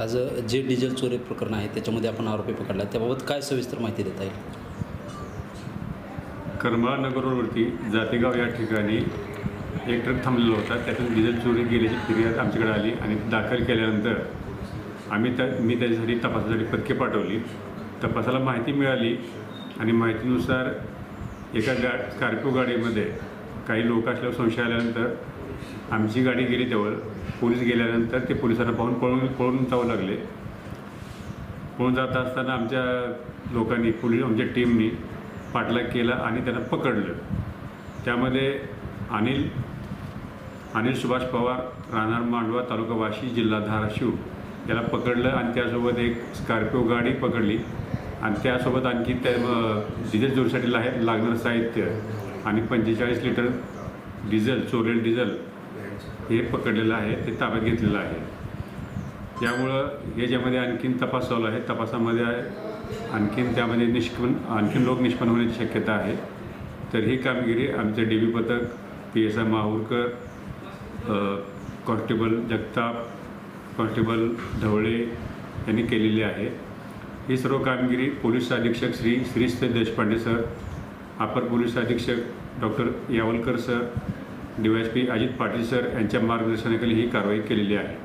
आज जे डिझेल चोरी प्रकरण आहे त्याच्यामध्ये आपण आरोपी पकडला. त्याबाबत काय सविस्तर माहिती देता येईल? करमाळा नगर रोडवरती जातेगाव या ठिकाणी एक ट्रक थांबलेला होता. त्यातून डिझेल चोरी गेल्याची फिर्याद आमच्याकडे आली आणि दाखल केल्यानंतर आम्ही त्या मी त्याच्यासाठी तपासासाठी पथके पाठवली. तपासाला माहिती मिळाली आणि माहितीनुसार एका गा स्कॉर्पिओ गाडीमध्ये काही लोक असल्यावर संशय आल्यानंतर आमची गाडी गेली जवळ. पोलीस गेल्यानंतर ते पोलिसांना पाहून पळून पळून जावं लागले. पळून जात असताना आमच्या लोकांनी पोलीस आमच्या टीमनी पाठलाग केला आणि त्यांना पकडलं. त्यामध्ये अनिल अनिल सुभाष पवार राहणार मांडवा तालुका वाशी जिल्हा धाराशिव याला पकडलं आणि त्यासोबत एक स्कॉर्पिओ गाडी पकडली. आणि त्यासोबत आणखी त्या अ, डिझेल लाहे लागणारं साहित्य आणि पंचेचाळीस लिटर डिझेल चोरेल डिझेल हे पकडलेलं आहे ते ताब्यात घेतलेलं आहे. त्यामुळं याच्यामध्ये आणखीन तपास चालू आहे. तपासामध्ये आणखीन त्यामध्ये निष्पन्न आणखीन लोक निष्पन्न होण्याची शक्यता आहे. तर ही कामगिरी आमचे डी बी पथक P S I Mahurkar constable Jagtap constable Dhavale यांनी केलेली आहे. ही सर्व कामगिरी पोलीस अधीक्षक श्री श्रीस्थ देशपांडे सर अपर पोलीस अधीक्षक doctor Yavalkar sir D Y S P Ajit Patil sir यांच्या मार्गदर्शनाखाली ही कारवाई केलेली आहे.